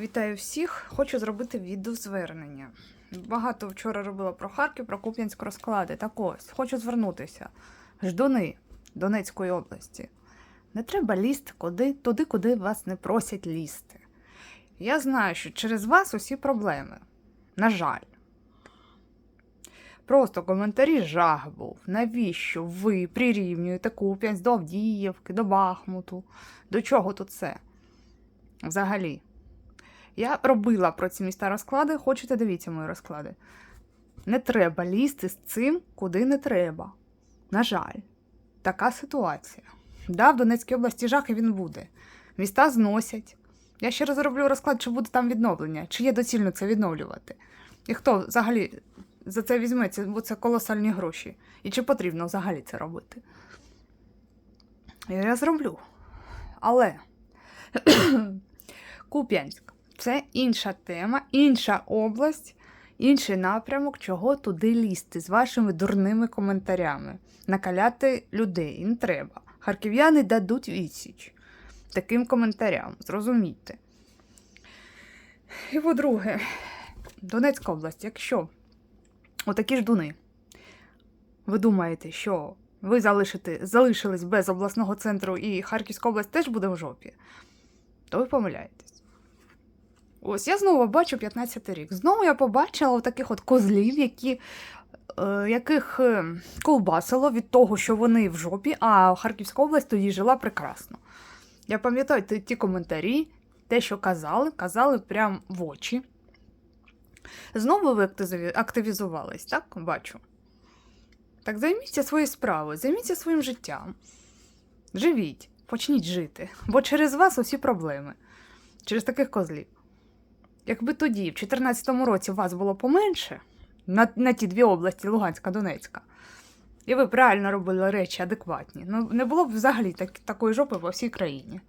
Вітаю всіх! Хочу зробити відеозвернення. Багато вчора робила про Харків, про Куп'янськ розклади. Так ось, хочу звернутися. Ждуни Донецької області. Не треба лізти куди, туди, куди вас не просять лізти. Я знаю, що через вас усі проблеми. На жаль. Просто коментарі жах був. Навіщо ви прирівнюєте Куп'янськ до Авдіївки, до Бахмуту? До чого тут це? Взагалі. Я робила про ці міста розклади, хочете дивіться мої розклади. Не треба лізти з цим, куди не треба. На жаль, така ситуація. Да, в Донецькій області жах і він буде. Міста зносять. Я ще раз зроблю розклад, чи буде там відновлення, чи є доцільно це відновлювати. І хто взагалі за це візьметься, бо це колосальні гроші. І чи потрібно взагалі це робити? Я зроблю. Але Куп'янськ це інша тема, інша область, інший напрямок, чого туди лізти з вашими дурними коментарями. Накаляти людей не треба. Харків'яни дадуть відсіч таким коментарям, зрозумійте. І по-друге, Донецька область, якщо отакі ж дуни, ви думаєте, що ви залишите, залишились без обласного центру і Харківська область теж буде в жопі, то ви помиляєтесь. Ось я знову бачу 15 рік. Знову я побачила таких от козлів, які, е, яких е, ковбасило від того, що вони в жопі, а Харківська область тоді жила прекрасно. Я пам'ятаю ті, ті коментарі, те, що казали, казали прям в очі. Знову ви активізувались, так? Бачу. Так займіться своєю справою, займіться своїм життям. Живіть, почніть жити, бо через вас усі проблеми. Через таких козлів. Якби тоді, в 2014 році, вас було поменше на, на ті дві області Луганська, Донецька, і ви б реально робили речі адекватні, ну не було б взагалі так, такої жопи по всій країні.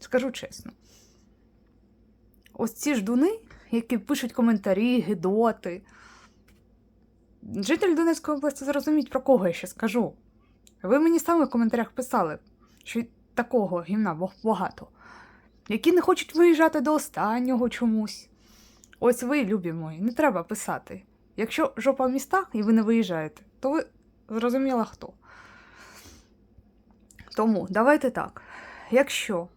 Скажу чесно. Ось ці ждуни, які пишуть коментарі, гидоти. Жителі Донецької області зрозуміють, про кого я ще скажу. Ви мені саме в коментарях писали, що такого гімна багато, які не хочуть виїжджати до останнього чомусь. Ось ви, любі мої, не треба писати. Якщо жопа в містах і ви не виїжджаєте, то ви зрозуміла хто. Тому давайте так. Якщо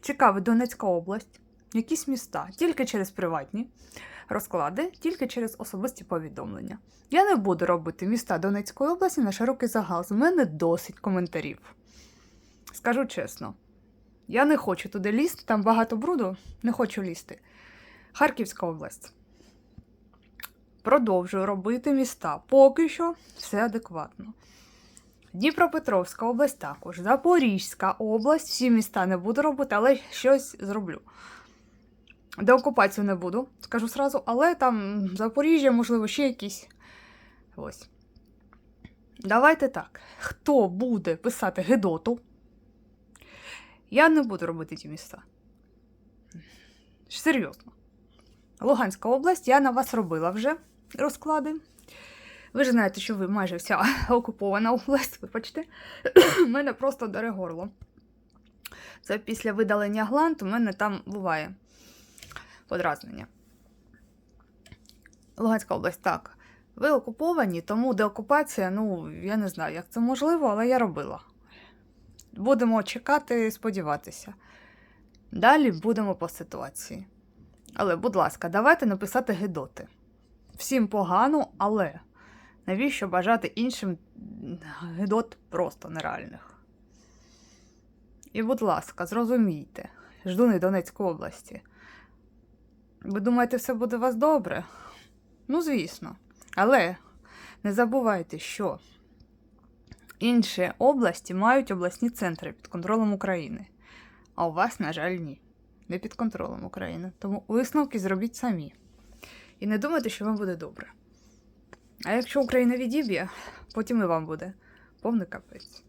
цікавить Донецька область, якісь міста тільки через приватні розклади, тільки через особисті повідомлення. Я не буду робити міста Донецької області на широкий загал. З мене досить коментарів. Скажу чесно, я не хочу туди лізти, там багато бруду, не хочу лізти. Харківська область. Продовжую робити міста. Поки що все адекватно. Дніпропетровська область також. Запорізька область. Всі міста не буду робити, але щось зроблю. Деокупацію не буду, скажу сразу, але там Запоріжжя, можливо, ще якісь. Ось. Давайте так. Хто буде писати Гедоту? Я не буду робити ті міста. Серйозно. Луганська область, я на вас робила вже розклади. Ви ж знаєте, що ви майже вся окупована область, вибачте. У мене просто даре горло. Це після видалення гланд у мене там буває подразнення. Луганська область, так. Ви окуповані, тому деокупація, ну, я не знаю, як це можливо, але я робила. Будемо чекати, сподіватися. Далі будемо по ситуації. Але, будь ласка, давайте написати гидоти. Всім погано, але навіщо бажати іншим гидот просто нереальних? І, будь ласка, зрозумійте, ждуни Донецької області. Ви думаєте, все буде у вас добре? Ну, звісно. Але не забувайте, що інші області мають обласні центри під контролем України. А у вас, на жаль, ні. Не під контролем України. Тому висновки зробіть самі. І не думайте, що вам буде добре. А якщо Україна відіб'є, потім і вам буде повний капець.